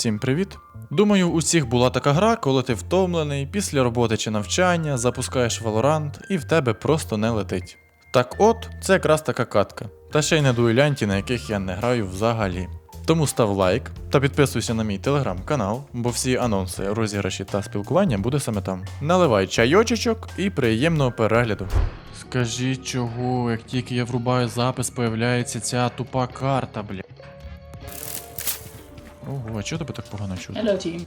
Всім привіт! Думаю, у всіх була така гра, коли ти втомлений, після роботи чи навчання, запускаєш Valorant і в тебе просто не летить. Так от, це якраз така катка. Та ще й на дуелянті, на яких я не граю взагалі. Тому став лайк та підписуйся на мій телеграм-канал, бо всі анонси, розіграші та спілкування буде саме там. Наливай чайочечок і приємного перегляду. Скажіть чого, як тільки я врубаю запис, появляється ця тупа карта, бля. Ого, а чого тебе так погано чути? Hello, team.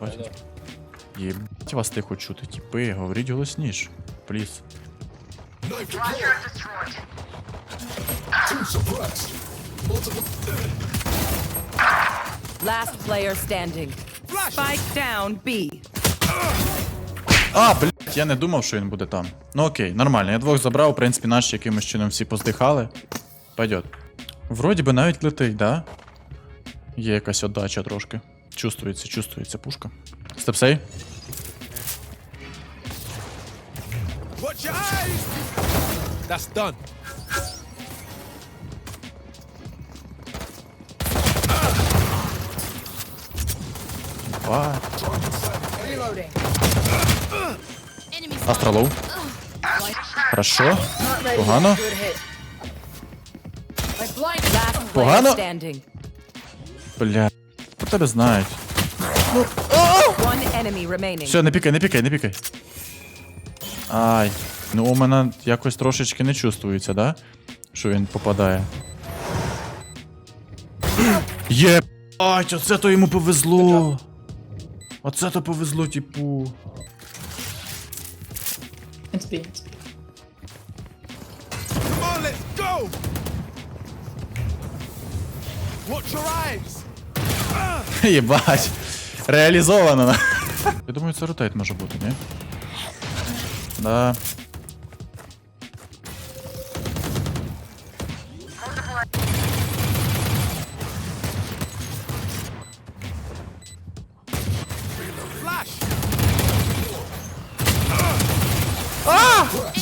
Бачите? Єбать вас тихо чути, тіпи, говоріть голосніш. Пліс. Last player standing. Spike down B. А, блядь, я не думав, що він буде там. Ну окей, нормально, я двох забрав, в принципі, наші якимось чином всі поздихали. Пойдет. Вроді би навіть летить, да? Є якась отдача трошки. Чувствується, чувствується пушка. Степсей? That's done. Ба. Астралоу. Хорошо. Погано. Погано. Бля. Про тебе знають. One enemy remaining. Все, не пікай, не пікай, не пікай. Ай. Ну у мене якось трошечки не чувствується, да? Що він попадає. Є. Ай, оце то йому повезло. Оце то повезло, типу. It's B. It's B. Come on, let's go! Watch your eyes! Єбать. Реалізовано. Я думаю, це ротейт може бути, ні? Да. Flash!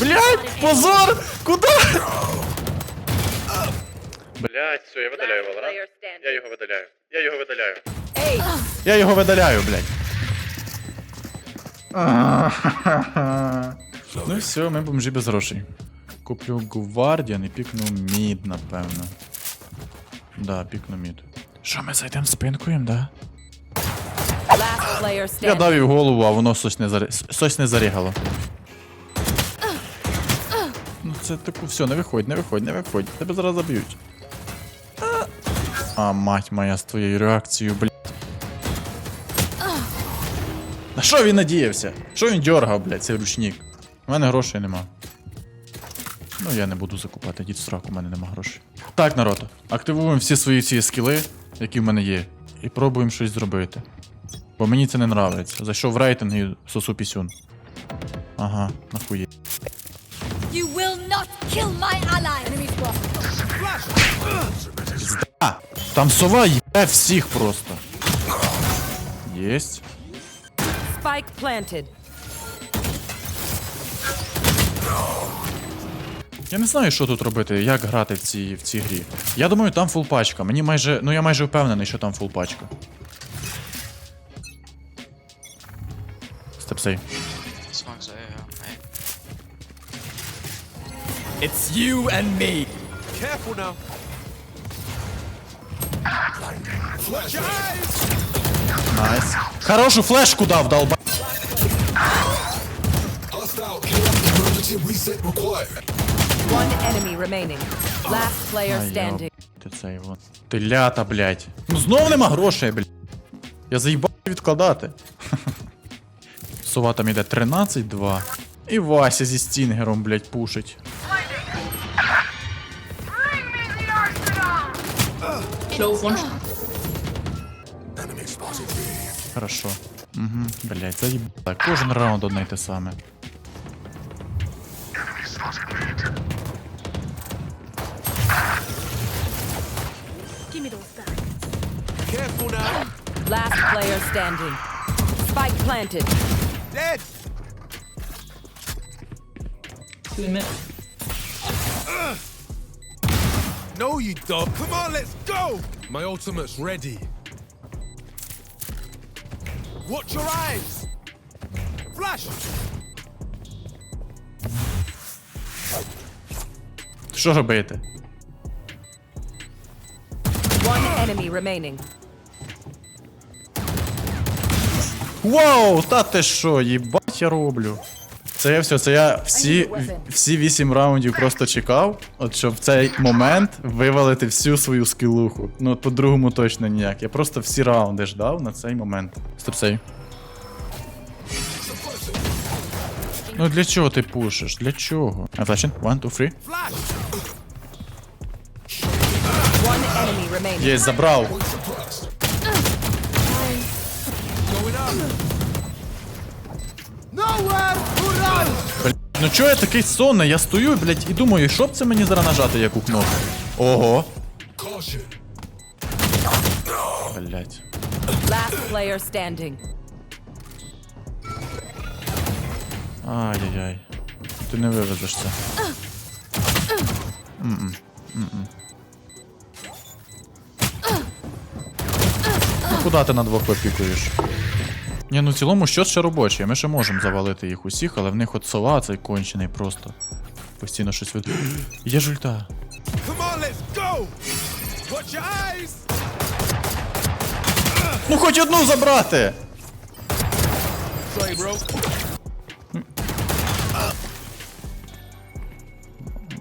Блять, позор! Куда? Блять, все, я видаляю. Player. Я його видаляю. Я його видаляю. Я його видаляю, блядь. ну і все, ми бомжі без грошей. Куплю Гвардіан і пікну мід, напевно. Да, пікну мід. Що, ми зайдемо спинкуємо, да? Last Я дав їй голову, а воно щось не, зарі... щось не зарігало. Ну це таку, все, не виходь, не виходь, не виходь. Тебе зараз заб'ють. А, мать моя з твоєю реакцією, блядь. На що він надіявся? Що він дьоргав, блядь, цей ручник? У мене грошей нема. Ну я не буду закупати, дід в сраку, у мене нема грошей. Так, народ, активуємо всі свої ці скіли, які в мене є, і пробуємо щось зробити. Бо мені це не нравиться. Зайшов в рейтинг і сосу пісюн. Ага, нахує. You will not kill my ally. Там сова їбе всіх просто. Єсть. Spike planted. Я не знаю, що тут робити, як грати в цій, в цій грі. Я думаю, там фул пачка. Мені майже. Ну я майже впевнений, що там фул пачка. Степсей. It's you and me! Careful now! Найс. Хорошу флешку дав, долба. One enemy remaining. Last player standing. Ти лята, блядь. Ну знов нема грошей, блядь. Я заїбав відкладати. Сова там іде 13-2. І Вася зі стінгером, блядь, пушить. Low one. Хорошо. Угу, блядь, заїбала. Кожен раунд одне й те саме. Give me those back. Careful now! Last player standing. Spike planted. Dead! Two in mid. No, you don't! Come on, let's go! My ultimate's ready. Watch your eyes! Flash! Що робити? One enemy remaining. Вау, та ти що, їбать я роблю. Це я все, це я всі, всі 8 раундів просто чекав, от щоб в цей момент вивалити всю свою скілуху. Ну, по-другому точно ніяк. Я просто всі раунди ждав на цей момент. Стоп сей. Ну для чого ти пушиш? Для чого? А flashing? One, two, three. Єсть, забрав. Nowhere! Блядь, ну чого я такий сонний? Я стою, блядь, і думаю, що б це мені зараз нажати, яку кнопку? Ого. Блядь. Last player standing. Ай-яй-яй. Ти не вивезеш це. М-м. М-м. Ну, куди ти на двох випікуєш? Ні, ну в цілому щось ще робоче. Ми ще можемо завалити їх усіх, але в них от сова цей кончений просто. Постійно щось від. Є жульта. Ну хоч одну забрати! Sorry, bro.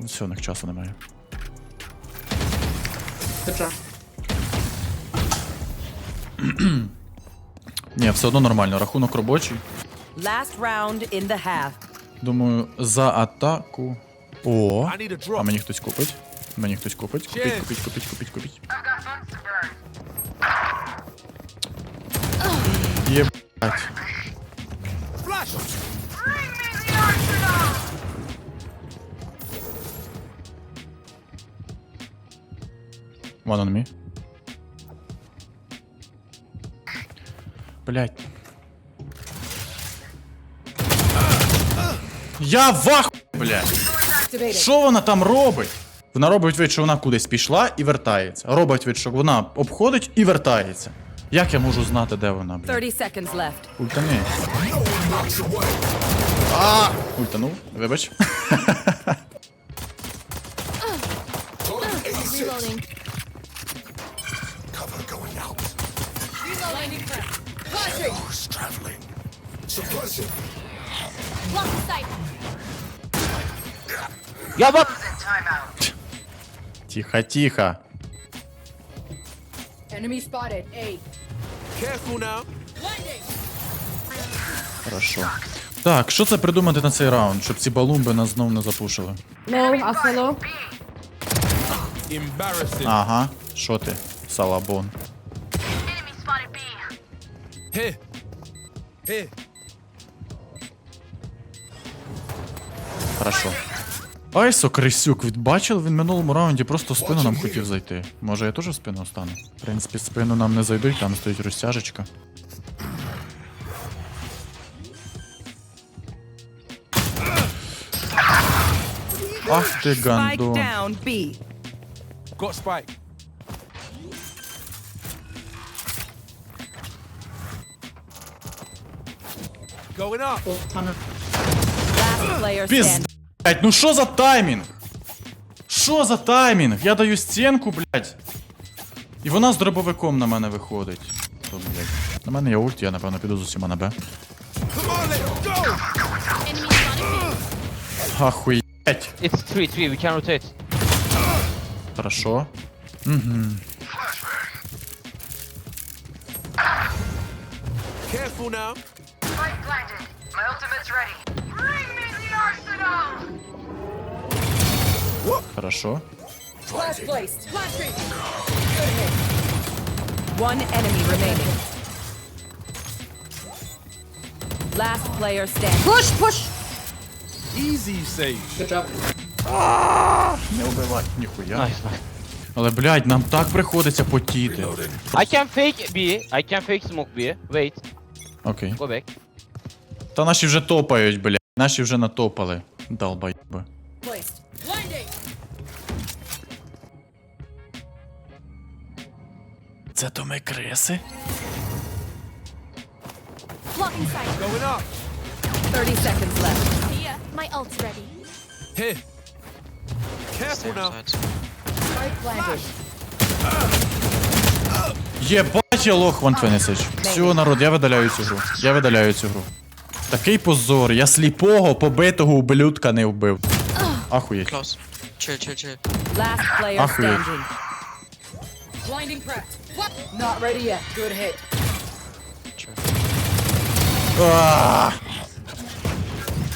Все, у них часу немає. Good job. Ні, все одно нормально, рахунок робочий. Last round in the half. Думаю, за атаку. О! А мені хтось купить. Мені хтось купить. Купить, Cheers. купить, купить, купить, купить. Єбать. One on me. Блять. Я вах, блять. Що вона там робить? Вона робить вид, що вона кудись пішла і вертається. Робить вид, що вона обходить і вертається. Як я можу знати, де вона, блядь? 30 seconds left. Ультани. А! Ультанув, вибач. Reloading. Block the sight. Тихо, тихо. Enemy spotted. A. Careful now. Хорошо. Так, що це придумати на цей раунд, щоб ці балумби нас знов не запушили? Low. Alpha Ага, що ти, салабон. Here. Here. Хорошо. Айсо Крисюк, від бачив, він в минулому раунді просто в спину нам хотів зайти. Може я теж в спину стану? В принципі, в спину нам не зайдуть, там стоїть розтяжечка. Ах ти гандон. Got spike. Going up. Last player Пізд... standing. Блять, ну що за таймінг? Що за таймінг? Я даю стінку, блять. І вона з дробовиком на мене виходить. То, блядь. На мене є ульт, я напевно піду з усіма на Б. Enemy spotted. Ахуєть. It's 3 3, we can rotate. Хорошо. Careful now. Blinded. My ultimate's ready. Bring me the arsenal! Хорошо. One enemy remaining. Last player standing. Push, push. Easy save. Good job. Не вбивай, ніхуя. Nice, nice. Але, блядь, нам так приходиться потіти. I can fake B, I can fake smoke B. Wait, Окей. go back. Та наші вже топають, блядь. Наші вже натопали. Долбоєби. Це то ми up. 30 seconds left. Here. My ult's. Все, народ, я видаляю цю гру. Я видаляю цю гру. Такий позор, я сліпого, побитого ублюдка не вбив. Ахуєть. Close. Chill, chill, chill. Last player Охуеть. standing. Blinding prepped. What? Not ready yet. Good hit. Chill. Ah!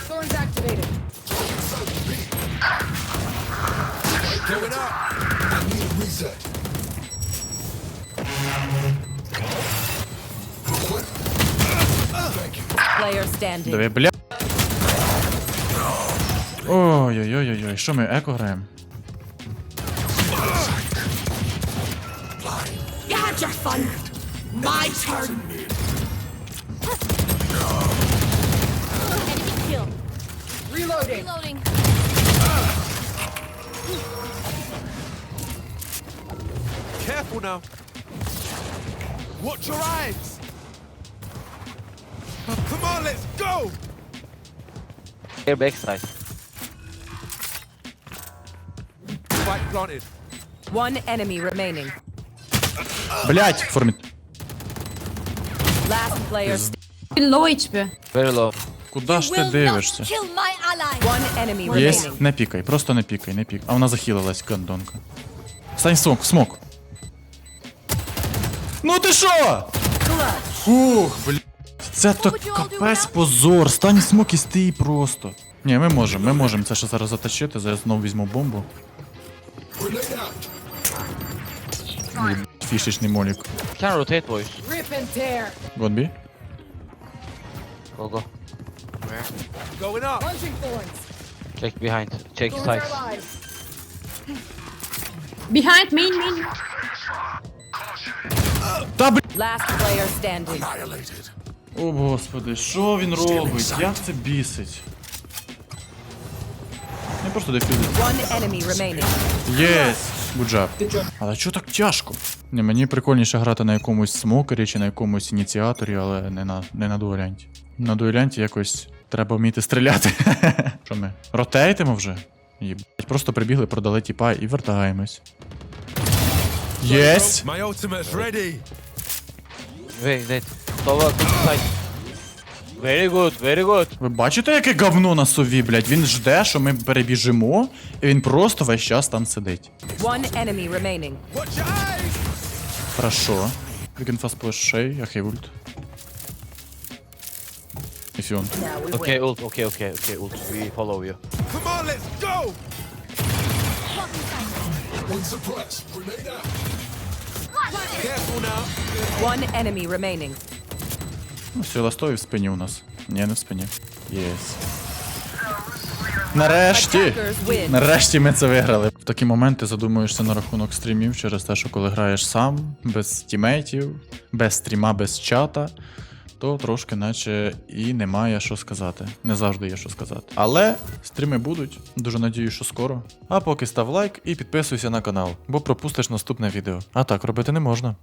Thorns activated. Going up. Player standing. Диви, бля. Ой-ой-ой-ой, що ми еко граємо? You had your fun. My turn. Enemy kill. Reloading. Reloading. Careful now. Watch your eyes. Come on, let's go. Here backside. Spike planted. One enemy remaining. Блять, формі. Last player standing. Low HP. Very low. Куда ж ти Will not дивишся? kill my ally. One enemy Єсть, remaining. не пікай, просто не пікай, не пікай. А вона захилилась, гандонка. Стань смок, смок. Ну ти що? Ух, блядь. Це то капець позор. Стань смок і стій просто. Ні, ми можемо, ми можемо це ще зараз затащити, зараз знову візьму бомбу. Фішечний молік. Can rotate boys. Rip and tear. Гонбі? Go go. Where? Going up. Punching thorns. Check behind. Check Thorns are sides. alive. Behind main, main. Та бля. Last player standing. О господи, що він робить? Як це бісить? Не просто дефюзить. Єс! Буджаб. Але чого так тяжко? Ні, мені прикольніше грати на якомусь смокері чи на якомусь ініціаторі, але не на, не на дуелянті. На дуелянті якось треба вміти стріляти. Що ми? Ротейтимо вже? Єбать, просто прибігли, продали тіпа і вертаємось. Єсть! Very good, very good. Ви бачите, яке говно на сові, блядь? Він жде, що ми перебіжимо, і він просто весь час там сидить. One enemy remaining. Watch your eyes. Хорошо. We can fast push Shay, я хей ульт. If you want. Now we Okay, win. ult, okay, okay, okay, ult. We follow you. Come on, let's go. Careful now. One enemy remaining. Ну, все, ластові в спині у нас. Ні, не в спині. Єс. Нарешті! Нарешті ми це виграли. В такі моменти задумуєшся на рахунок стрімів через те, що коли граєш сам, без тімейтів, без стріма, без чата, то трошки наче і немає що сказати. Не завжди є що сказати. Але стріми будуть. Дуже надію, що скоро. А поки став лайк і підписуйся на канал, бо пропустиш наступне відео. А так робити не можна.